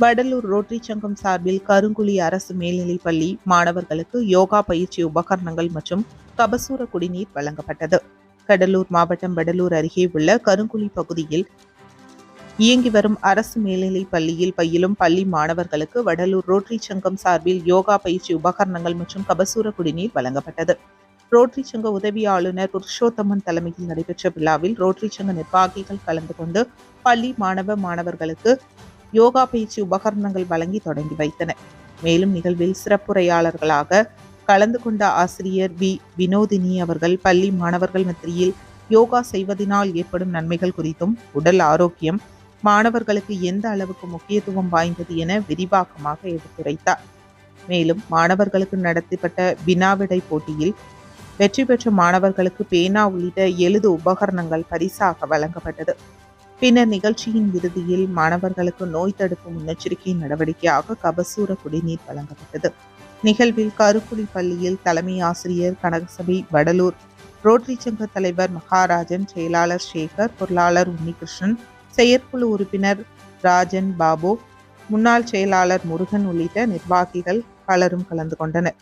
Vadalur rotary சங்கம் சார்பில் கருங்குழி அரசு மேல்நிலைப் பள்ளி மாணவர்களுக்கு யோகா பயிற்சி உபகரணங்கள் மற்றும் கபசூர குடிநீர் வழங்கப்பட்டது. கடலூர் மாவட்டம் வடலூர் அருகே உள்ள கருங்குழி பகுதியில் இயங்கி வரும் அரசு மேல்நிலைப் பள்ளியில் பயிலும் பள்ளி மாணவர்களுக்கு வடலூர் ரோட்டரி சங்கம் சார்பில் யோகா பயிற்சி உபகரணங்கள் மற்றும் கபசூர குடிநீர் வழங்கப்பட்டது. ரோட்டரி சங்க உதவி ஆளுநர் புருஷோத்தமன் தலைமையில் நடைபெற்ற விழாவில் ரோட்டரி சங்க நிர்வாகிகள் கலந்து கொண்டு பள்ளி மாணவ மாணவர்களுக்கு யோகா பயிற்சி உபகரணங்கள் வழங்கி தொடங்கி வைத்தனர். மேலும் நிகழ்வில் சிறப்புரையாளர்களாக கலந்து கொண்ட ஆசிரியர் வி வினோதினி அவர்கள் பள்ளி மாணவர்கள் மத்தியில் யோகா செய்வதனால் ஏற்படும் நன்மைகள் குறித்தும் உடல் ஆரோக்கியம் மாணவர்களுக்கு எந்த அளவுக்கு முக்கியத்துவம் வாய்ந்தது என விரிவாக்கமாக எடுத்துரைத்தார். மேலும் மாணவர்களுக்கு நடத்தப்பட்ட வினாவிடை போட்டியில் வெற்றி பெற்ற மாணவர்களுக்கு பேனா உள்ளிட்ட எழுது உபகரணங்கள் பரிசாக வழங்கப்பட்டது. பின்னர் நிகழ்ச்சியின் இறுதியில் மாணவர்களுக்கு நோய் தடுப்பு முன்னெச்சரிக்கை நடவடிக்கையாக கபசூர குடிநீர் வழங்கப்பட்டது. நிகழ்வில் கருக்குடி பள்ளியில் தலைமை ஆசிரியர் கனகசபை வடலூர் ரோட்டரி சங்க தலைவர் மகாராஜன் செயலாளர் சேகர் பொருளாளர் உன்னிகிருஷ்ணன் செயற்குழு உறுப்பினர் ராஜன் பாபு முன்னாள் செயலாளர் முருகன் உள்ளிட்ட நிர்வாகிகள் பலரும் கலந்து கொண்டனர்.